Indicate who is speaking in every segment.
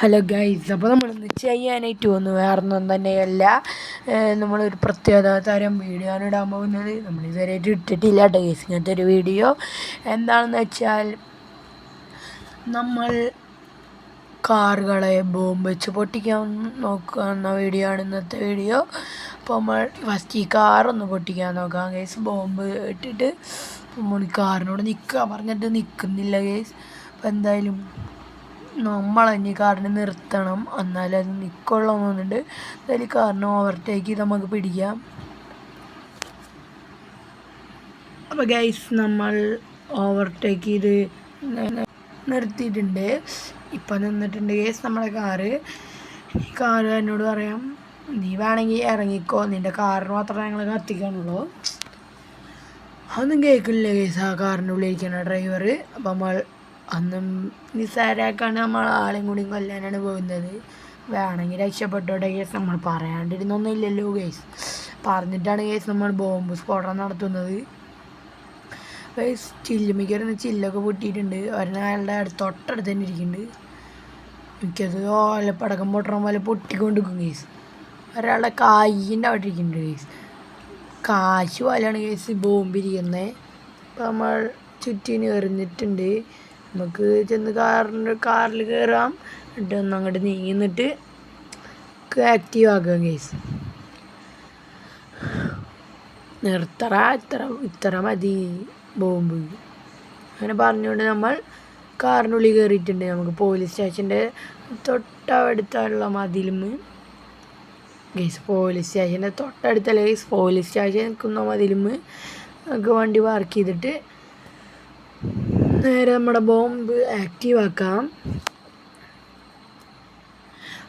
Speaker 1: Hello guys അപ്പോൾ നമ്മൾ ഇന്ന് ചെയ്യാനായിട്ട് വന്നു. വേറൊന്നും തന്നെയല്ല. നമ്മളൊരു പ്രത്യേക തരം വീഡിയോ ആണ് ഇടാൻ പോകുന്നത്. നമ്മൾ ഇതുവരെയായിട്ട് ഇട്ടിട്ടില്ല കേട്ടോ ഗൈസ് ഇങ്ങനത്തെ ഒരു വീഡിയോ എന്താണെന്ന് വെച്ചാൽ നമ്മൾ കാറുകളെ ബോംബ് വെച്ച് പൊട്ടിക്കാൻ നോക്കുന്ന വീഡിയോ ആണ് ഇന്നത്തെ വീഡിയോ അപ്പോൾ നമ്മൾ ഫസ്റ്റ് ഈ കാറൊന്ന് പൊട്ടിക്കാൻ നോക്കാം ഗൈസ് ബോംബ് ഇട്ടിട്ട് നമ്മൾ കാറിനോട് നിൽക്കുക. പറഞ്ഞിട്ട് നിൽക്കുന്നില്ല ഗൈസ് അപ്പോൾ എന്തായാലും നമ്മൾ ഇനി കാറിനെ നിർത്തണം. എന്നാലേ അത് നിൽക്കുള്ളൂ തോന്നുന്നുണ്ട് എന്തായാലും കാറിനെ ഓവർടേക്ക് ചെയ്ത് നമുക്ക് പിടിക്കാം. അപ്പോൾ ഗൈസ് നമ്മൾ ഓവർടേക്ക് ചെയ്ത് നിർത്തിയിട്ടുണ്ട്. ഇപ്പം നിന്നിട്ടുണ്ട് ഗൈസ് നമ്മളെ കാറ്. ഈ കാറ് എന്നോട് പറയാം നീ വേണമെങ്കിൽ ഇറങ്ങിക്കോ നിന്റെ കാറിന് മാത്രമേ ഞങ്ങൾ കത്തിക്കാനുള്ളൂ. അതൊന്നും കേൾക്കില്ല കേസ് ആ കാറിന്റെ ഉള്ളിലിരിക്കുന്ന ഡ്രൈവർ അപ്പം നമ്മൾ അന്നും നിസ്സാരാക്കാണ് നമ്മൾ ആളെയും കൂടി കൊല്ലാനാണ് പോകുന്നത് വേണമെങ്കിൽ രക്ഷപ്പെട്ടോട്ടെ കേസ് നമ്മൾ പറയാണ്ടിരുന്നൊന്നും ഇല്ലല്ലോ കേസ് പറഞ്ഞിട്ടാണ് കേസ് നമ്മൾ ബോംബ് സ്ഫോടനം നടത്തുന്നത്. ചില്ലുമിക്കറിന് ചില്ലൊക്കെ പൊട്ടിയിട്ടുണ്ട്. ഒരെണ്ണം അയാളുടെ അടുത്ത് തൊട്ടടുത്ത് തന്നെ ഇരിക്കുന്നുണ്ട്. എനിക്കത് പടക്കം പൊട്ടണം പോലെ പൊട്ടിക്കൊണ്ടിരിക്കും കേസ് ഒരാളുടെ കായിന്റെ അവിടെ ഇരിക്കുന്നുണ്ട് കേസ് കാശ് പോലെയാണ് കേസ് ബോംബിരിക്കുന്നത് ഇപ്പം നമ്മൾ ചുറ്റിന് എറിഞ്ഞിട്ടുണ്ട്. നമുക്ക് ചെന്ന് കാറിന്റെ കാറിൽ കയറാം എന്നിട്ട് ഒന്ന് അങ്ങോട്ട് നീങ്ങി നിന്നിട്ട് ആക്റ്റീവ് ആക്കാം കേസ് നിർത്തറ ഇത്ര ഇത്ര മതി ബോംബ്. അങ്ങനെ പറഞ്ഞുകൊണ്ട് നമ്മൾ കാറിനുള്ളിൽ കയറിയിട്ടുണ്ട് നമുക്ക് പോലീസ് സ്റ്റേഷന്റെ തൊട്ടടുത്തുള്ള മതിലും. ഗേസ് പോലീസ് സ്റ്റേഷന്റെ തൊട്ടടുത്തല്ല ഗേസ് പോലീസ് സ്റ്റേഷൻ നിൽക്കുന്ന മതിലും. നമുക്ക് വണ്ടി പാർക്ക് ചെയ്തിട്ട് നേരെ നമ്മുടെ ബോംബ് ആക്റ്റീവ് ആക്കാം.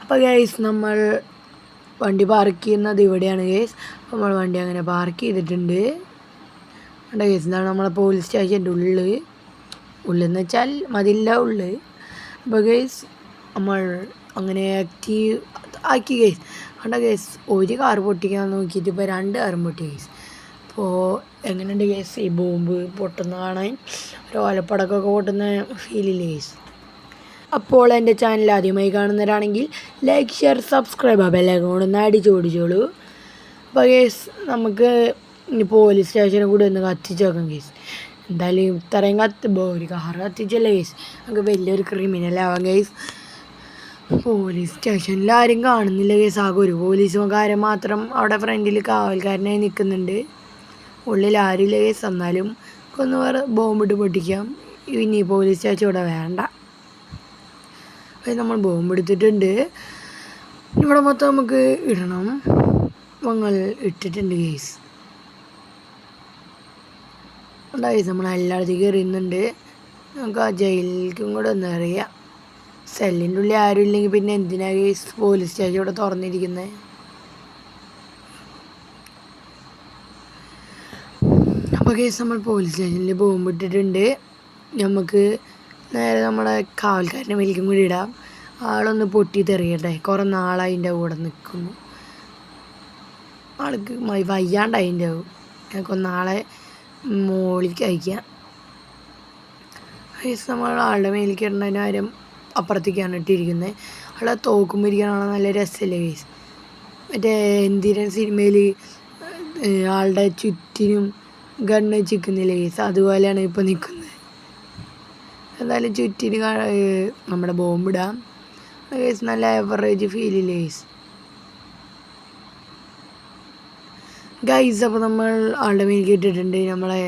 Speaker 1: അപ്പോൾ ഗൈസ് നമ്മൾ വണ്ടി പാർക്ക് ചെയ്യുന്നത് ഇവിടെയാണ് ഗൈസ് നമ്മൾ വണ്ടി അങ്ങനെ പാർക്ക് ചെയ്തിട്ടുണ്ട്. അവിടെ ഗൈസ് ഇതാണ് നമ്മളെ പോലീസ് സ്റ്റേഷന്റെ ഉള്ളിൽ ഉള്ളെന്ന് വെച്ചാൽ മതില്ല ഉള്ളിൽ അപ്പോൾ ഗൈസ് നമ്മൾ അങ്ങനെ ആക്റ്റീവ് ആക്കി ഗൈസ് അവിടെ ഗൈസ് ഒരു കാർ പൊട്ടിക്കാൻ നോക്കിയിട്ട് ഇപ്പോൾ രണ്ട് കാറും പൊട്ടി ഗൈസ് അപ്പോൾ എങ്ങനെയുണ്ട് ഗേസ് ഈ ബോംബ് പൊട്ടുന്ന കാണാൻ ഒരു ഓലപ്പടക്കമൊക്കെ പൊട്ടുന്ന ഫീലില്ലേ ഗേസ് അപ്പോൾ എന്റെ ചാനൽ ആദ്യമായി കാണുന്നവരാണെങ്കിൽ ലൈക്ക് ഷെയർ സബ്സ്ക്രൈബ് ആ ബെല്ലൈക്കൺ ഒന്ന് അടിച്ച് ഓടിച്ചോളൂ അപ്പോൾ ഗേസ് നമുക്ക് ഇനി പോലീസ് സ്റ്റേഷനിൽ കൂടി ഒന്ന് കത്തിച്ച് നോക്കാം കേസ് എന്തായാലും ഇത്രയും കത്തുമ്പോൾ ഒരു കാർ കത്തിച്ചല്ലേ കേസ് നമുക്ക് വലിയൊരു ക്രിമിനൽ ആവാം കേസ് പോലീസ് സ്റ്റേഷനിൽ ആരും കാണുന്നില്ല കേസ് ആകെ ഒരു പോലീസുകാരൻ മാത്രം അവിടെ ഫ്രണ്ടിൽ കാവൽക്കാരനായി നിൽക്കുന്നുണ്ട് ഉള്ളിൽ ആരുമില്ല ലേസ് എന്നാലും ഒന്ന് വേറെ ബോംബിട്ട് പൊട്ടിക്കാം. ഇനി പോലീസ് സ്റ്റേഷൻ ഇവിടെ വേണ്ട. നമ്മൾ ബോംബ് എടുത്തിട്ടുണ്ട്. ഇവിടെ മൊത്തം നമുക്ക് ഇടണം. ഞങ്ങൾ ഇട്ടിട്ടുണ്ട് കേസ് ഉണ്ടായി നമ്മൾ എല്ലായിടത്തേക്കും എറിയുന്നുണ്ട് നമുക്ക് ആ ജയിലിലേക്കും കൂടെ ഒന്ന് എറിയാം സെല്ലിന്റെ ഉള്ളിൽ ആരും ഇല്ലെങ്കിൽ പിന്നെ എന്തിനാ കേസ് പോലീസ് സ്റ്റേഷൻ ഇവിടെ തുറന്നിരിക്കുന്നത് അപ്പോൾ കേസ് നമ്മൾ പോലീസ് സ്റ്റേഷനിൽ ബോംബ് ഇട്ടിട്ടുണ്ട് നമുക്ക് നേരെ നമ്മുടെ കാവൽക്കാരനെ വലിക്കും കൂടി ഇടാം. ആളൊന്ന് പൊട്ടി തെറിയട്ടെ കുറേ നാളായി കൂടെ നിൽക്കുന്നു ആൾക്ക് വയ്യാണ്ട് അതിന്റെ ആവും ഞങ്ങൾക്ക് നാളെ മോളിക്ക് അയക്കാം. കേസ് നമ്മൾ ആളുടെ മേലേക്ക് ഇടേണ്ടതിന് കാര്യം അപ്പുറത്തേക്കാണ് ഇട്ടിരിക്കുന്നത് ആളെ തോക്കുമ്പോൾ നല്ല രസമല്ലേ കേസ് മറ്റേ എന്തിരൻ സിനിമയിൽ ആളുടെ ചുറ്റിനും ഗണ്ണ് വെച്ചിരിക്കുന്നില്ലേ കേസ് അതുപോലെയാണ് ഇപ്പോൾ നിൽക്കുന്നത് എന്തായാലും ചുറ്റിന് നമ്മുടെ ബോംബിടാം കേസ് നല്ല ആവറേജ് ഫീലില്ലേ കേസ് ഗൈസ് അപ്പോൾ നമ്മൾ ആളുടെ മേൽ ഇട്ടിട്ടുണ്ട്. നമ്മളെ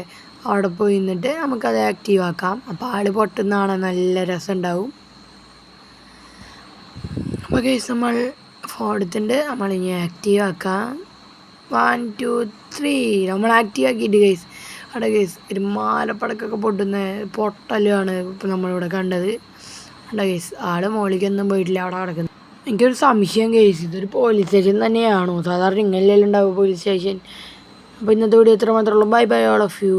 Speaker 1: അവിടെ പോയി നിന്നിട്ട് നമുക്കത് ആക്റ്റീവ് ആക്കാം. അപ്പോൾ ആൾ പൊട്ടുന്നതാണ് നല്ല രസം ഉണ്ടാവും അപ്പോൾ ഗൈസ് നമ്മൾ ഫോൺ എടുത്തിട്ടുണ്ട്. നമ്മളിനി ആക്റ്റീവ് ആക്കാം. വൺ ടു ത്രീ നമ്മൾ ആക്റ്റീവ് ആക്കിയിട്ട് ഗൈസ് അവിടെ ഗൈസ് ഒരു മാലപ്പടക്കൊക്കെ പൊട്ടുന്ന പൊട്ടലുമാണ് ഇപ്പോൾ നമ്മളിവിടെ കണ്ടത്. അവിടെ ഗൈസ് ആടെ മോളിക്കൊന്നും പോയിട്ടില്ല അവിടെ കിടക്കുന്നത് എനിക്കൊരു സംശയം കേസ് ഇതൊരു പോലീസ് സ്റ്റേഷൻ തന്നെയാണോ? സാധാരണ ഇങ്ങനെയല്ലേ ഉണ്ടാവും പോലീസ് സ്റ്റേഷൻ അപ്പോൾ ഇന്നത്തെ വീഡിയോ എത്ര മാത്രമേ ഉള്ളൂ. Bye bye all of you